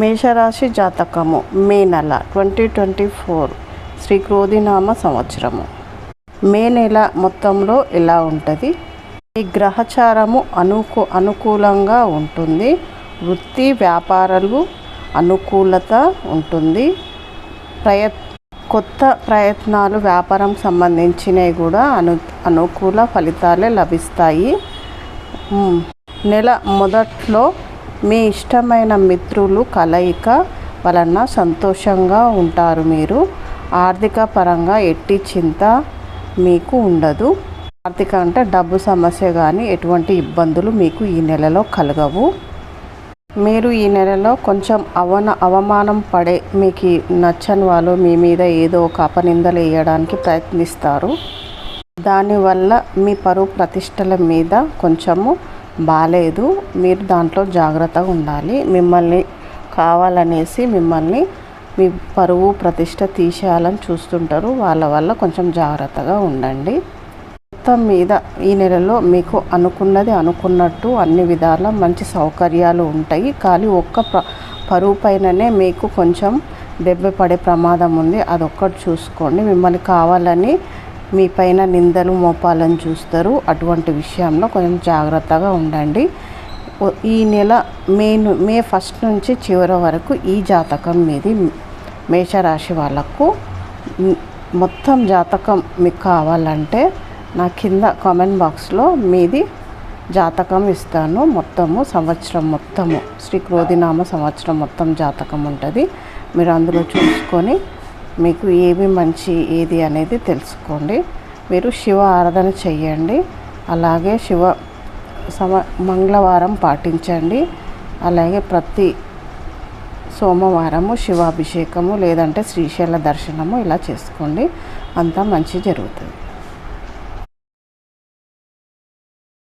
మేషరాశి జాతకము మే నెల twenty twenty four Shri క్రోధినామ సంవత్సరము. మే నెల మొత్తంలో ఎలా ఉంటుంది? ఈ గ్రహచారము అనుకు అనుకూలంగా ఉంటుంది. వృత్తి వ్యాపారాలు అనుకూలత ఉంటుంది. ప్రయత్ కొత్త ప్రయత్నాలు వ్యాపారం సంబంధించినవి కూడా అను అనుకూల ఫలితాలే లభిస్తాయి. నెల మొదట్లో మీ ఇష్టమైన మిత్రులు కలయిక వలన సంతోషంగా ఉంటారు మీరు. ఆర్థిక పరంగా ఎట్టి చింత మీకు ఉండదు. ఆర్థిక అంటే డబ్బు సమస్య కానీ ఎటువంటి ఇబ్బందులు మీకు ఈ నెలలో కలగవు. మీరు ఈ నెలలో కొంచెం అవన అవమానం పడే మీకు నచ్చని వాళ్ళు మీ మీద ఏదో ఒక అపనిందలు వేయడానికి ప్రయత్నిస్తారు. దానివల్ల మీ పరువు ప్రతిష్టల మీద కొంచెము బాగాలేదు మీరు దాంట్లో జాగ్రత్తగా ఉండాలి. మిమ్మల్ని కావాలనేసి మిమ్మల్ని మీ పరువు ప్రతిష్ట తీసేయాలని చూస్తుంటారు. వాళ్ళ వల్ల కొంచెం జాగ్రత్తగా ఉండండి. మొత్తం మీద ఈ నెలలో మీకు అనుకున్నది అనుకున్నట్టు అన్ని విధాల మంచి సౌకర్యాలు ఉంటాయి. కానీ ఒక్క ప్ర పరువు పైననే మీకు కొంచెం దెబ్బ పడే ప్రమాదం ఉంది. అదొక్కటి చూసుకోండి. మిమ్మల్ని కావాలని మీ పైన నిందలు మోపాలని చూస్తారు. అటువంటి విషయంలో కొంచెం జాగ్రత్తగా ఉండండి. ఈ నెల మే ను- మే ఫస్ట్ నుంచి చివరి వరకు ఈ జాతకం మీది మేషరాశి వాళ్ళకు మొత్తం జాతకం మీకు కావాలంటే నా కింద కామెంట్ బాక్స్లో మీది జాతకం ఇస్తాను. మొత్తము సంవత్సరం మొత్తము శ్రీ క్రోధినామ సంవత్సరం మొత్తం జాతకం ఉంటుంది. మీరు అందులో చూసుకొని మీకు ఏమి మంచి ఏది అనేది తెలుసుకోండి. మీరు శివ ఆరాధన చెయ్యండి. అలాగే శివ సమ మంగళవారం పాటించండి. అలాగే ప్రతి సోమవారము శివాభిషేకము లేదంటే శ్రీశైల దర్శనము ఇలా చేసుకోండి. అంతా మంచి జరుగుతుంది.